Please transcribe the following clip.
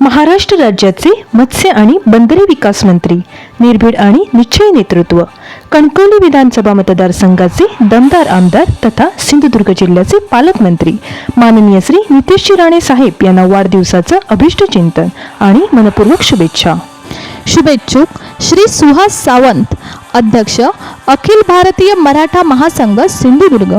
महाराष्ट्र राज्याचे मत्स्य आणि बंदरे विकास मंत्री निर्भीड आणि निश्चय नेतृत्व कणकवली विधानसभा मतदारसंघाचे दमदार आमदार तथा सिंधुदुर्ग जिल्ह्याचे पालकमंत्री माननीय श्री नितेशजी राणे साहेब यांना वाढदिवसाचं अभिष्ट चिंतन आणि मनपूर्वक शुभेच्छा. शुभेच्छुक श्री सुहास सावंत अध्यक्ष अखिल भारतीय मराठा महासंघ सिंधुदुर्ग.